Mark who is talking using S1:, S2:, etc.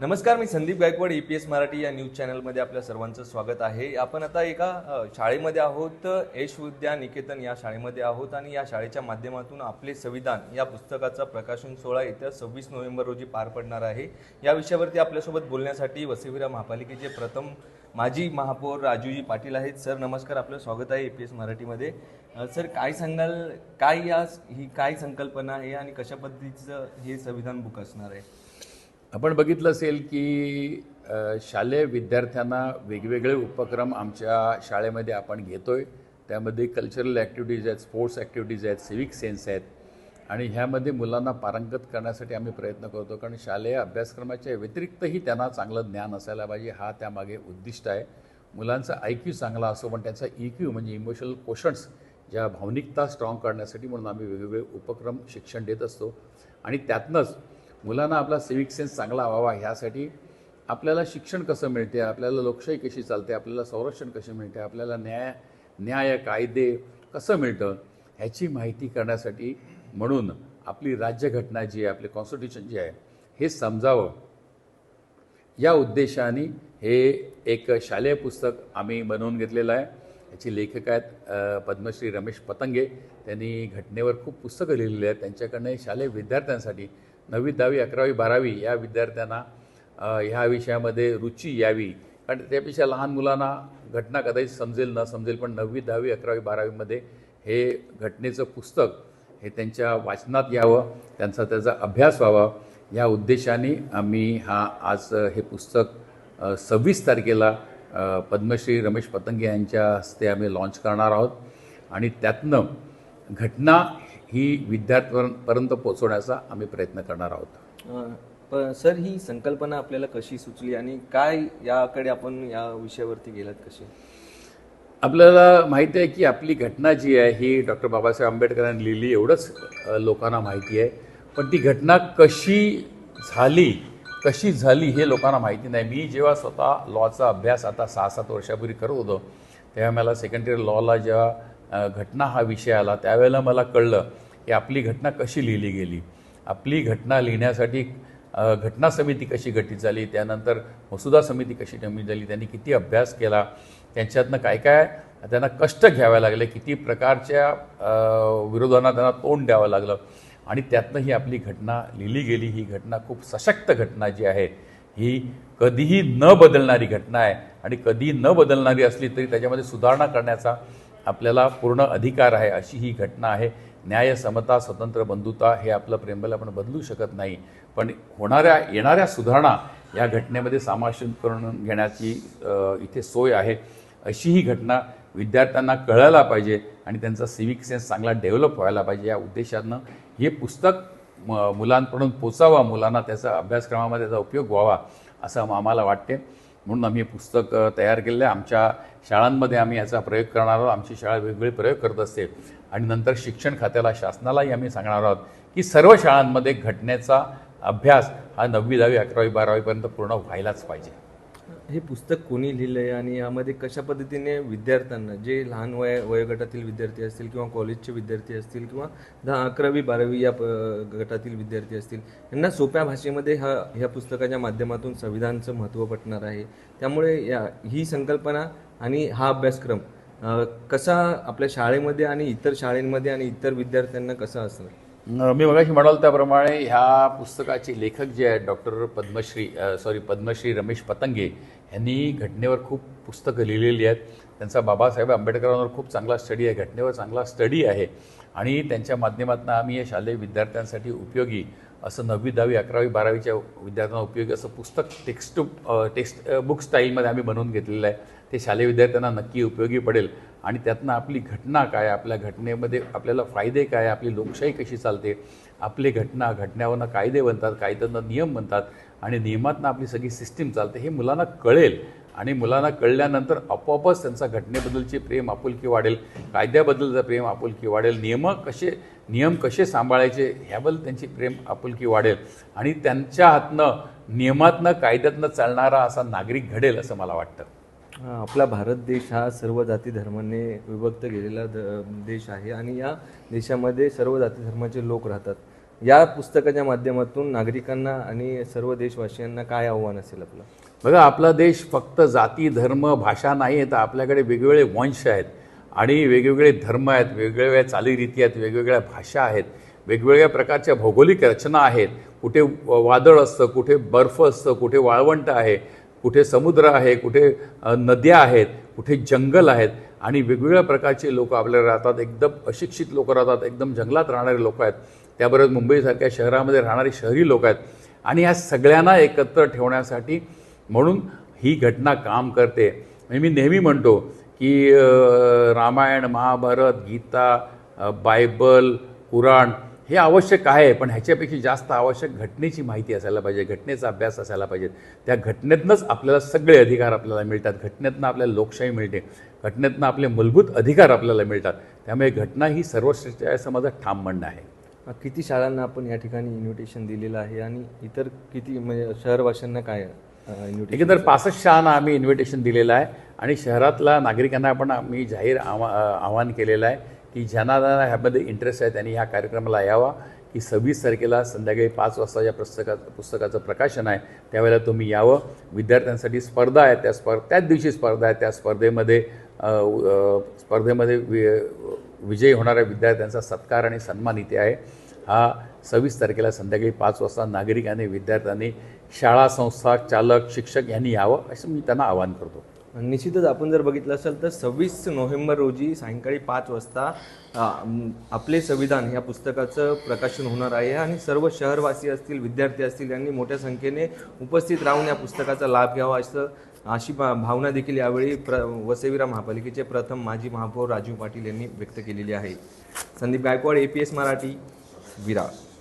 S1: नमस्कार मी Sandeep Gaikwad E P S Marathi या news चॅनलमध्ये आपल्या सर्वांचं स्वागत आहे. आपण आता एका शाळेमध्ये आहोत. यश विद्या निकेतन या शाळेमध्ये आहोत आणि या शाळेच्या माध्यमातून आपले संविधान या पुस्तकाचा प्रकाशन सोहळा येत्या सव्वीस नोव्हेंबर रोजी पार पडणार आहे. या विषयावरती आपल्यासोबत बोलण्यासाठी वसईविरा महापालिकेचे प्रथम माजी महापौर राजूजी पाटील आहेत. सर नमस्कार आपलं स्वागत आहे ए पी एस मराठीमध्ये. सर काय सांगाल काय या ही काय संकल्पना आहे आणि कशा पद्धतीचं हे संविधान बुक असणार आहे?
S2: आपण बघितलं असेल की शालेय विद्यार्थ्यांना वेगवेगळे उपक्रम आमच्या शाळेमध्ये आपण घेतो आहे त्यामध्ये कल्चरल ॲक्टिव्हिटीज आहेत स्पोर्ट्स ॲक्टिव्हिटीज आहेत सिविक सेन्स आहेत. आणि ह्यामध्ये मुलांना पारंगत करण्यासाठी आम्ही प्रयत्न करतो कारण शालेय अभ्यासक्रमाच्या व्यतिरिक्तही त्यांना चांगलं ज्ञान असायला पाहिजे हा त्यामागे उद्दिष्ट आहे. मुलांचा आय क्यू चांगला असो पण त्यांचा ई क्यू म्हणजे इमोशनल क्वेश्चन्स ज्या भावनिकता स्ट्रॉंग करण्यासाठी म्हणून आम्ही वेगवेगळे उपक्रम शिक्षण देत असतो. आणि त्यातनंच मुलांना आपला सिविक सेन्स चांगला व्हावा ह्यासाठी आपल्याला शिक्षण कसं मिळते? आपल्याला लोकशाही कशी चालते? आपल्याला संरक्षण कसे मिळते? आपल्याला न्याय न्याय कायदे कसं मिळतं? ह्याची माहिती करण्यासाठी म्हणून आपली राज्यघटना जी आहे आपले कॉन्स्टिट्यूशन जे आहे हे समजावं. या उद्देशाने हे एक शालेय पुस्तक आम्ही बनवून घेतलेलं आहे. याची लेखक आहेत पद्मश्री रमेश पतंगे. त्यांनी घटनेवर खूप पुस्तकं लिहिलेली आहेत. त्यांच्याकडनं शालेय विद्यार्थ्यांसाठी नववी दहावी अकरावी बारावी या विद्यार्थ्यांना ह्या विषयामध्ये रुची यावी. कारण त्यापेक्षा लहान मुलांना घटना कदाचित समजेल न समजेल पण नववी दहावी अकरावी बारावीमध्ये हे घटनेचं पुस्तक हे त्यांच्या वाचनात यावं त्यांचा त्याचा अभ्यास व्हावा. या उद्देशाने आम्ही हा आज हे पुस्तक सव्वीस तारखेला पद्मश्री रमेश पतंगे यांच्या हस्ते आम्ही लॉन्च करणार आहोत. आणि त्यातनं घटना ही विद्यार्थ्यांपर्यंत पोहोचवण्याचा आम्ही प्रयत्न करणार आहोत.
S1: सर ही संकल्पना आपल्याला कशी सुचली आणि काय याकडे आपण या विषयावरती गेलात कसे?
S2: आपल्याला माहिती आहे की आपली घटना जी आहे ही डॉक्टर बाबासाहेब आंबेडकरांनी लिहिली एवढंच लोकांना माहिती आहे. पण ती घटना कशी झाली कशी झाली हे लोकांना माहिती नाही. मी जेव्हा स्वतः लॉचा अभ्यास आता सहा सात वर्षापूर्वी करत होतो तेव्हा मला सेकंड इयर लॉला जेव्हा घटना हा विषय आला. त्यावेळेला मला कळलं की आपली घटना कशी लिहिली गेली. आपली घटना लिहिण्यासाठी घटना समिती कशी गठीत झाली त्यानंतर मसुदा समिती कशी नेमली झाली त्यांनी किती अभ्यास केला त्यांच्यातनं काय काय त्यांना कष्ट घ्यावे लागले किती प्रकारच्या विरोधांना त्यांना तोंड द्यावं लागलं. आणि त्यातनं ही आपली घटना लिहिली गेली. ही घटना खूप सशक्त घटना जी आहे ही कधीही न बदलणारी घटना आहे. आणि कधी न बदलणारी असली तरी त्याच्यामध्ये सुधारणा करण्याचा आपल्याला पूर्ण अधिकार आहे अशी ही घटना आहे. न्याय समता स्वतंत्र बंधुता हे आपलं प्रेमबल आपण बदलू शकत नाही. पण होणाऱ्या येणाऱ्या सुधारणा या घटनेमध्ये समावेशन करून घेण्याची इथे सोय आहे. अशी ही घटना विद्यार्थ्यांना कळायला पाहिजे आणि त्यांचा सिविक सेन्स चांगला डेव्हलप व्हायला पाहिजे. या उद्देशानं हे पुस्तक म मुलांपर्यंत पोचावा मुलांना त्याचा अभ्यासक्रमामध्ये त्याचा उपयोग व्हावा असं आम्हाला वाटते. म्हणून आम्ही हे पुस्तक तयार केलेलं आहे. आमच्या शाळांमध्ये आम्ही याचा प्रयोग करणार आहोत. आमची शाळा वेगवेगळे प्रयोग करत असते. आणि नंतर शिक्षण खात्याला शासनालाही आम्ही सांगणार आहोत की सर्व शाळांमध्ये घटनेचा अभ्यास हा नववी दहावी अकरावी बारावीपर्यंत पूर्ण व्हायलाच पाहिजे.
S1: हे पुस्तक कोणी लिहिलं आहे आणि यामध्ये कशा पद्धतीने विद्यार्थ्यांना जे लहान वय वयोगटातील विद्यार्थी असतील किंवा कॉलेजचे विद्यार्थी असतील किंवा दहा अकरावी बारावी या गटातील विद्यार्थी असतील यांना सोप्या भाषेमध्ये हा ह्या पुस्तकाच्या माध्यमातून संविधानचं महत्त्व पटणार आहे. त्यामुळे या ही संकल्पना आणि हा अभ्यासक्रम कसा आपल्या शाळेमध्ये आणि इतर शाळेंमध्ये आणि इतर विद्यार्थ्यांना कसा असणार?
S2: मी मगाशी म्हणाल त्याप्रमाणे ह्या पुस्तकाचे लेखक जे आहेत डॉक्टर पद्मश्री सॉरी पद्मश्री रमेश पतंगे यांनी घटनेवर खूप पुस्तकं लिहिलेली आहेत. त्यांचा बाबासाहेब आंबेडकरांवर खूप चांगला स्टडी आहे. घटनेवर चांगला स्टडी आहे. आणि त्यांच्या माध्यमातून आम्ही या शालेय विद्यार्थ्यांसाठी उपयोगी असं नववी दहावी अकरावी बारावीच्या विद्यार्थ्यांना उपयोगी असं पुस्तक टेक्स्ट टेक्स्ट बुक स्टाईलमध्ये आम्ही बनवून घेतलेलं आहे. ते शालेय विद्यार्थ्यांना नक्की उपयोगी पडेल. आणि त्यातनं आपली घटना काय आपल्या घटनेमध्ये आपल्याला फायदे काय आपली लोकशाही कशी चालते? आपली घटना घटनेवरनं कायदे बनतात कायद्यांना नियम बनतात. आणि नियमातनं आपली सगळी सिस्टीम चालते हे मुलांना कळेल. आणि मुलांना कळल्यानंतर आपोआपच त्यांचा घटनेबद्दलचे प्रेम आपुलकी वाढेल कायद्याबद्दलचं प्रेम आपुलकी वाढेल नियम कसे नियम कसे सांभाळायचे ह्याबद्दल त्यांची प्रेम आपुलकी वाढेल. आणि त्यांच्या हातनं नियमातनं कायद्यातनं चालणारा असा नागरिक घडेल असं मला वाटतं.
S1: आपला भारत देश हा सर्व जाती धर्माने विभक्त गेलेला द- देश आहे. आणि या देशामध्ये सर्व जाती धर्माचे लोक राहतात. या पुस्तकाच्या माध्यमातून नागरिकांना आणि सर्व देशवासियांना काय आव्हान असेल आपलं?
S2: बघा आपला देश फक्त जाती धर्म भाषा नाही आहे तर आपल्याकडे वेगवेगळे वंश आहेत आणि वेगवेगळे धर्म आहेत वेगवेगळ्या चालीरीती आहेत वेगवेगळ्या भाषा आहेत वेगवेगळ्या प्रकारच्या भौगोलिक रचना आहेत. कुठे वादळ असतं कुठे बर्फ असतं कुठे वाळवंट आहे कुठे समुद्र आहे कुठे नद्या आहेत कुठे जंगल आहेत आणि वेगवेगळ्या प्रकारचे लोक आपल्याला राहतात. एकदम अशिक्षित लोक राहतात एकदम जंगलात राहणारे लोक आहेत. त्याबरोबर मुंबईसारख्या शहरामध्ये राहणारे शहरी लोक आहेत. आणि या सगळ्यांना एकत्र ठेवण्यासाठी म्हणून ही घटना काम करते. म्हणजे मी नेहमी म्हणतो की रामायण महाभारत गीता बायबल पुराण हे आवश्यक आहे पण ह्याच्यापेक्षा जास्त आवश्यक घटनेची माहिती असायला पाहिजे घटनेचा अभ्यास असायला पाहिजे. त्या घटनेतनंच आपल्याला सगळे अधिकार आपल्याला मिळतात. घटनेतनं आपल्याला लोकशाही मिळते. घटनेतनं आपले मूलभूत अधिकार आपल्याला मिळतात. त्यामुळे घटना ही सर्वश्रेष्ठ आहे असं माझं ठाम म्हणणं आहे.
S1: किती शाळांना आपण या ठिकाणी इन्व्हिटेशन दिलेलं आहे आणि इतर किती म्हणजे शहरवासियांना काय इन्व्हिटेशन
S2: एकंदर पासष्ट शाळांना आम्ही इन्व्हिटेशन दिलेलं आहे आणि शहरातल्या नागरिकांना पण आम्ही जाहीर आवा आवाहन केलेलं आहे की ज्यांना ज्यांना ह्यामध्ये इंटरेस्ट आहे त्यांनी ह्या कार्यक्रमाला यावा की सव्वीस तारखेला संध्याकाळी पाच वाजता या पुस्तका पुस्तकाचं प्रकाशन आहे त्यावेळेला तुम्ही यावं. विद्यार्थ्यांसाठी स्पर्धा आहे त्या स्पर् त्याच दिवशी स्पर्धा आहे त्या स्पर्धेमध्ये स्पर्धेमध्ये वि विजयी होणाऱ्या विद्यार्थ्यांचा सत्कार आणि सन्मान इथे आहे. हा सव्वीस तारखेला संध्याकाळी पाच वाजता नागरिक विद्यार्थ्यांनी शाळा संस्था चालक शिक्षक यांनी यावं असं मी त्यांना आवाहन करतो.
S1: निश्चितच आपण जर बघितलं असेल तर सव्वीस नोव्हेंबर रोजी सायंकाळी पाच वाजता आपले संविधान या पुस्तकाचं प्रकाशन होणार आहे आणि सर्व शहरवासी असतील विद्यार्थी असतील यांनी मोठ्या संख्येने उपस्थित राहून या पुस्तकाचा लाभ घ्यावा असं अशी भा- भावना देखील यावेळी प्र वसईविरा महापालिकेचे प्रथम माजी महापौर राजीव पाटील यांनी व्यक्त केलेली आहे. Sandeep Gaikwad A P S Marathi Virar.